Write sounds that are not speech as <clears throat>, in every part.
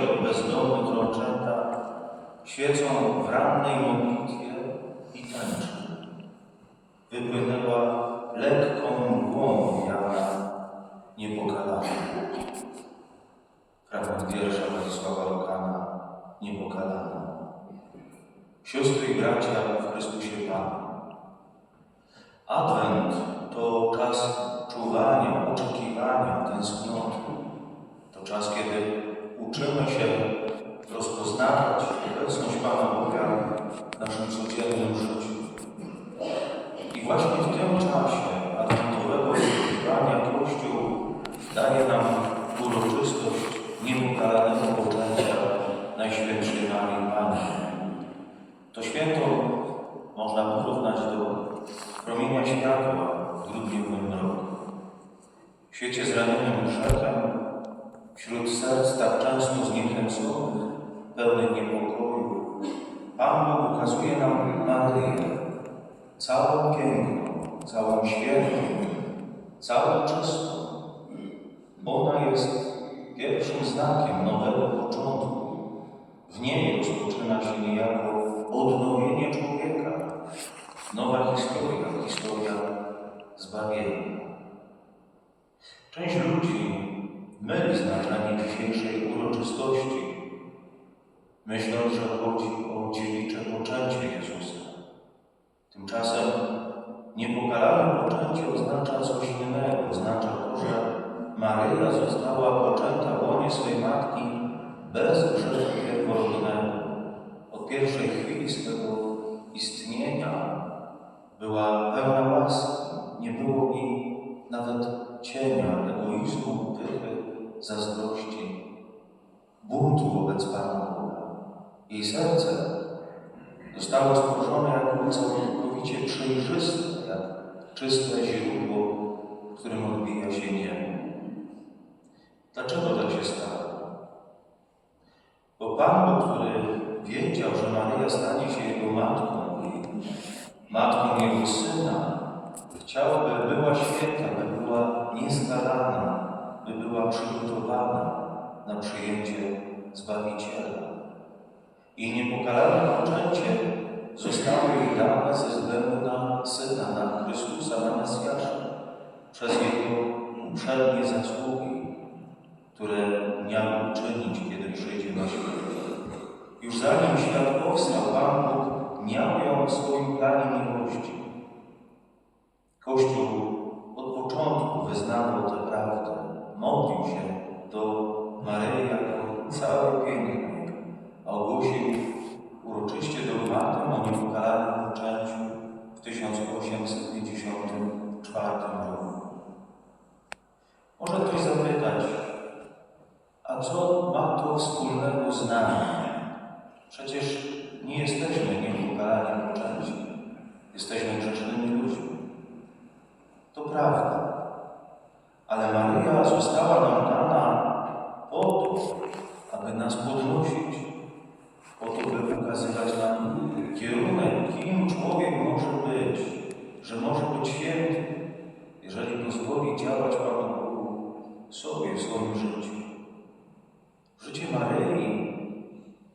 sierot bezdomnych trączęta świecą w rannej modlitwie i tańczy. Wypłynęła lekką mgłą wiana, niepokalana. Fragment wiersza Władysława Lokana, niepokalana. Siostry i bracia w Chrystusie Panu. Adwent to czas czuwania, oczekiwania, tęsknoty. To czas, kiedy uczymy się rozpoznawać obecność Pana Boga w naszym codziennym życiu. I właśnie w tym czasie adwentowego oczekiwania Kościół daje nam uroczystość niepokalanego poczęcia Najświętszej Marii Panny. To święto można porównać do promienia światła w grudniowym roku. W świecie zranionym grzechem, wśród serc tak często zniechęconych, pełnych niepokoju, Pan Bóg ukazuje nam Maryję, całą piękną, całą świętą, całą czystą. Ona jest pierwszym znakiem nowego początku. W niej rozpoczyna się niejako odnowienie człowieka. Nowa historia, historia zbawienia. Część ludzi myli znaczenie dzisiejszej uroczystości, myśląc, że chodzi o dziewicze poczęcie Jezusa. Tymczasem niepokalane poczęcie oznacza coś innego. Oznacza to, że Maryja została poczęta w łonie swej matki bez grzechu pierworodnego. Od pierwszej chwili swego istnienia była pełna łaski. Serce zostało stworzone jako całkowicie przejrzyste, jak czyste źródło, w którym odbija się niebo. Dlaczego tak się stało? Bo Pan który wiedział, że Maryja stanie się Jego matką i matką Jego Syna, chciał, by była święta, by była nieskalana, by była przygotowana na przyjęcie Zbawiciela. I niepokalane poczęcie zostało jej dane ze względu na Syna, na Chrystusa, na Mesjasza, przez Jego uprzednie zasługi, które miał uczynić, kiedy przyjdzie na świat. Już zanim świat powstał, Pan Bóg miał ją w swoim planie miłości. Kościół od początku wyznawał tę prawdę, modlił się do Maryi jako całe pięknej, a ogłosił uroczyście dogmatem o niepokalanym poczęciu w 1854 roku. Może ktoś zapytać, a co ma to wspólnego z nami? Przecież nie jesteśmy niepokalani poczęci. Jesteśmy grzesznymi ludźmi. To prawda. Ale Maryja została nam dana po to, aby nas podnosić, po to, by pokazywać nam kierunek, kim człowiek może być, że może być święty, jeżeli pozwoli działać Panu Bogu sobie w swoim życiu. Życie Maryi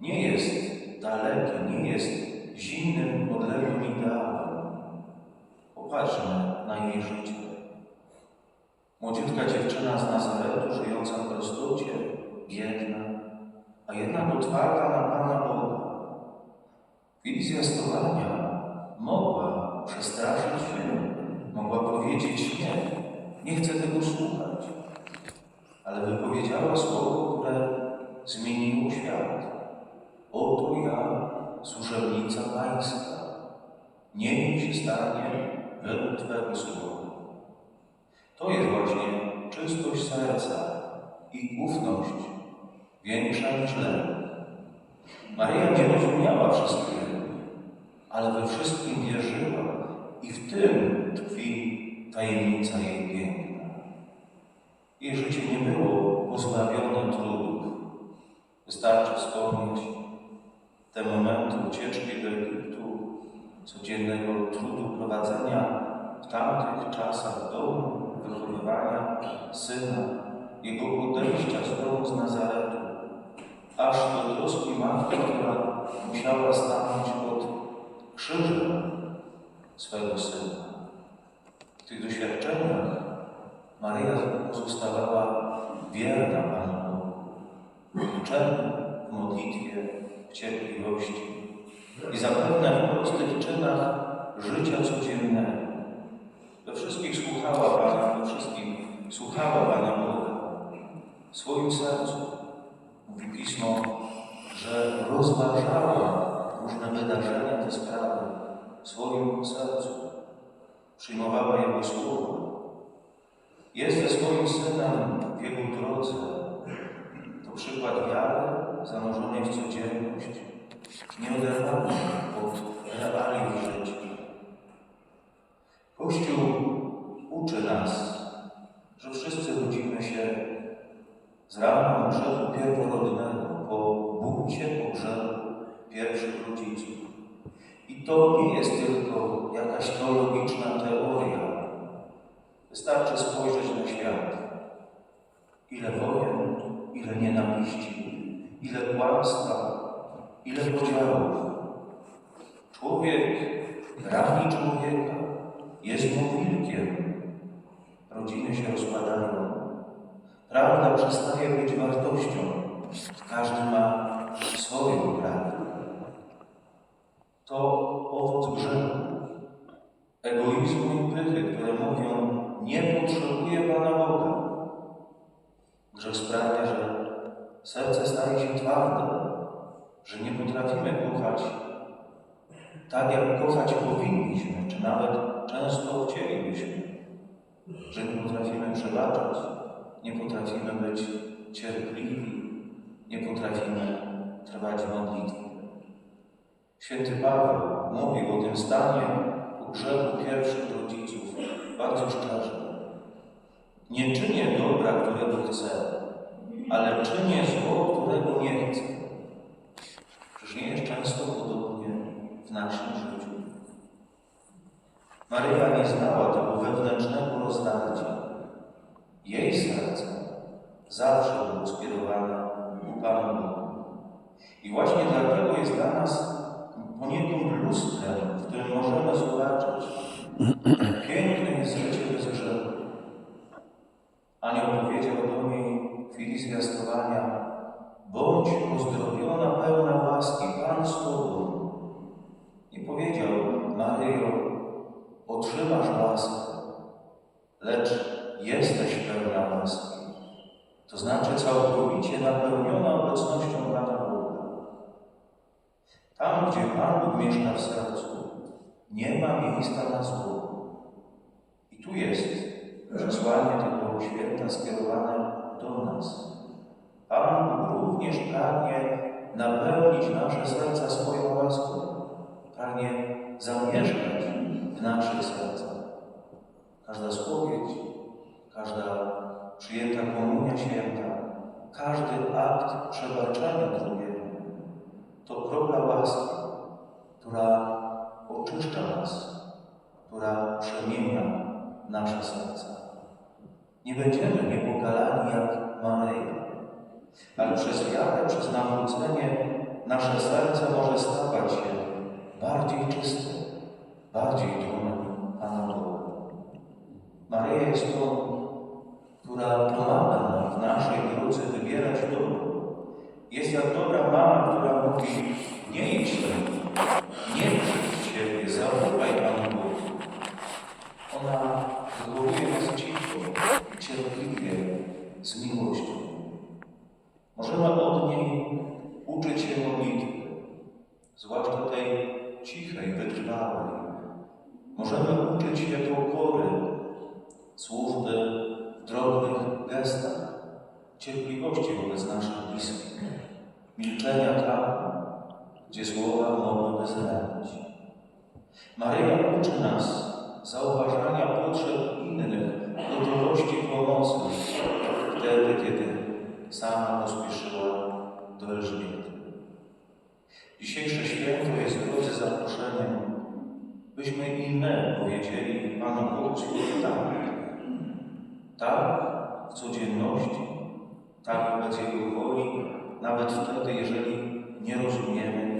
nie jest dalekie, nie jest zimnym, odległym ideałem. Popatrzmy na jej życie. Młodziutka dziewczyna z Nazaretu, żyjąca w prostocie, biedna, a jednak otwarta na Pana Boga. W chwili zwiastowania mogła przestraszyć się, mogła powiedzieć nie, nie chcę tego słuchać, ale wypowiedziała słowo, które zmieniło świat. Oto ja, służebnica Pańska, niech mi się stanie według Twego słowa. To jest właśnie czystość serca i ufność większa niż lek. Maryja nie rozumiała wszystkiego, ale we wszystkim wierzyła i w tym tkwi tajemnica jej piękna. Jej życie nie było pozbawione trudów. Wystarczy wspomnieć te momenty ucieczki do Egiptu, codziennego trudu prowadzenia w tamtych czasach domu wychowywania syna, jego odejścia z domu z Nazaretu, aż do troski matki, która musiała stanąć pod krzyżem swego syna. W tych doświadczeniach Maryja pozostawała wierna Panu Bogu, w modlitwie, w cierpliwości i zapewne w prostych czynach życia codziennego. We wszystkich słuchała Pana, we wszystkim słuchała Pana Boga. W swoim sercu, mówi Pismo, że rozważała różne wydarzenia, te sprawy w swoim sercu. Przyjmowała Jego słowa. Jest ze swoim Synem w Jego drodze. To przykład wiary zanurzonej w codzienność, nieoderwalnej od realiów życia. Kościół uczy nas, że wszyscy rodzimy się z ramion grzechu pierworodnego po buncie, po grzechu pierwszych rodziców. I to nie jest tylko jakaś teologiczna teoria. Wystarczy spojrzeć na świat. Ile wojen, ile nienawiści, ile kłamstwa, ile podziałów. Człowiek rani człowieka, jest mu wilkiem. Rodziny się rozpadają. Prawda przestaje być wartością. Każdy ma swoją prawdę. To owoc grzechu, egoizmu i pychy, które mówią, nie potrzebuję Pana Boga. Grzech sprawia, że serce staje się twarde, że nie potrafimy kochać tak, jak kochać powinniśmy, czy nawet często chcielibyśmy, że nie potrafimy przebaczać, nie potrafimy być cierpliwi, nie potrafimy trwać w modlitwie. Święty Paweł mówił o tym stanie po grzechu pierwszych rodziców bardzo szczerze. Nie czynię dobra, którego chcę, ale czynię zło, którego nie chcę. Czyż nie jest często podobnie w naszym życiu? Maryja nie znała tego wewnętrznego rozdarcia. Jej serce zawsze było skierowane ku Panu Bogu. I właśnie dlatego jest dla nas poniekąd lustrem, w którym możemy zobaczyć, <clears throat> piękne jest życie bez grzechu. Anioł powiedział do niej w chwili zwiastowania, bądź pozdrowiona pełna łaski, Pan z Tobą. Nie powiedział, Maryjo, otrzymasz łaskę, lecz jesteś pełna łaski. To znaczy całkowicie napełniona obecnością Pana Boga. Tam, gdzie Pan Bóg mieszka w sercu, nie ma miejsca na zło. I tu jest przesłanie tego święta skierowane do nas. Pan Bóg również pragnie napełnić nasze serca swoją święta, każdy akt przebaczenia drugiemu to kropla łaski, która oczyszcza nas, która przemienia nasze serca. Nie będziemy niepokalani jak Maryja, ale przez wiarę, przez nawrócenie nasze serce może stawać się bardziej czyste, bardziej dumne Pana Boga. Maryja jest tą, która pomaga nam w naszej drodze wybierać dobro. Jest jak dobra mama, która mówi, nie idź siebie, zaufaj Panu Bogu. Ona wychowuje nas cicho, cierpliwie, z miłością. Możemy od niej uczyć się modlitwy, zwłaszcza tej cichej, wytrwałej. Możemy uczyć się pokory, służby w drobnych gestach, cierpliwości wobec naszych bliskich, milczenia tam, gdzie słowa mogłyby zranić. Maryja uczy nas zauważania potrzeb innych, gotowości pomocy, wtedy, kiedy sama pospieszyła do Elżbiety. Dzisiejsze święto jest drodzy zaproszeniem, byśmy i my powierzyli niedzieli Panu Bogu służy tak. Tak, w codzienności, tak wobec Jego woli, nawet wtedy, jeżeli nie rozumiemy.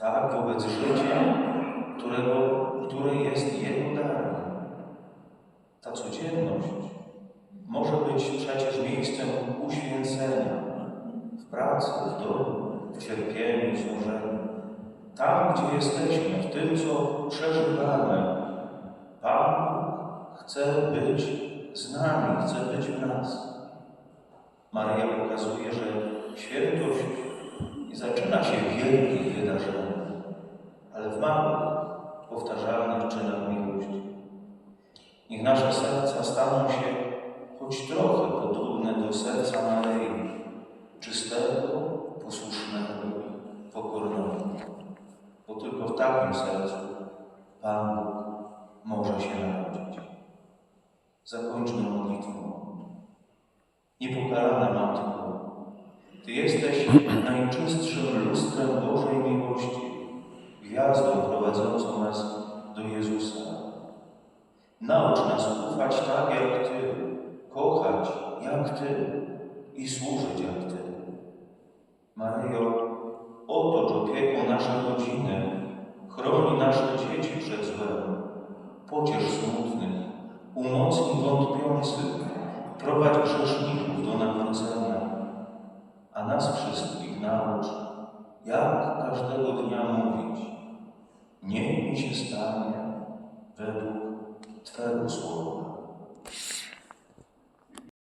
Tak wobec życia, którego, które jest Jego darem. Ta codzienność może być przecież miejscem uświęcenia w pracy, w domu, w cierpieniu, w złożeniu. Tam, gdzie jesteśmy, w tym, co przeżywamy, Pan chce być z nami, chce być w nas. Maria pokazuje, że świętość nie zaczyna się w wielkich wydarzeniach, ale w małych, powtarzalnych czynach miłości. Niech nasze serca staną się choć trochę podobne do serca Maryi, czystego, posłusznego, pokornego. Bo tylko w takim sercu Pan Bóg może się narodzić. Zakończmy modlitwą. Niepokalana Matko, Ty jesteś <clears throat> najczystszym lustrem Bożej miłości, gwiazdą prowadzącą nas do Jezusa. Naucz nas ufać tak jak Ty, kochać jak Ty i służyć jak Ty. Maryjo, otocz opieką nasze rodziny, umocnij wątpiących, prowadź grzeszników do nawrócenia, a nas wszystkich naucz, jak każdego dnia mówić, niech mi się stanie według Twego słowa.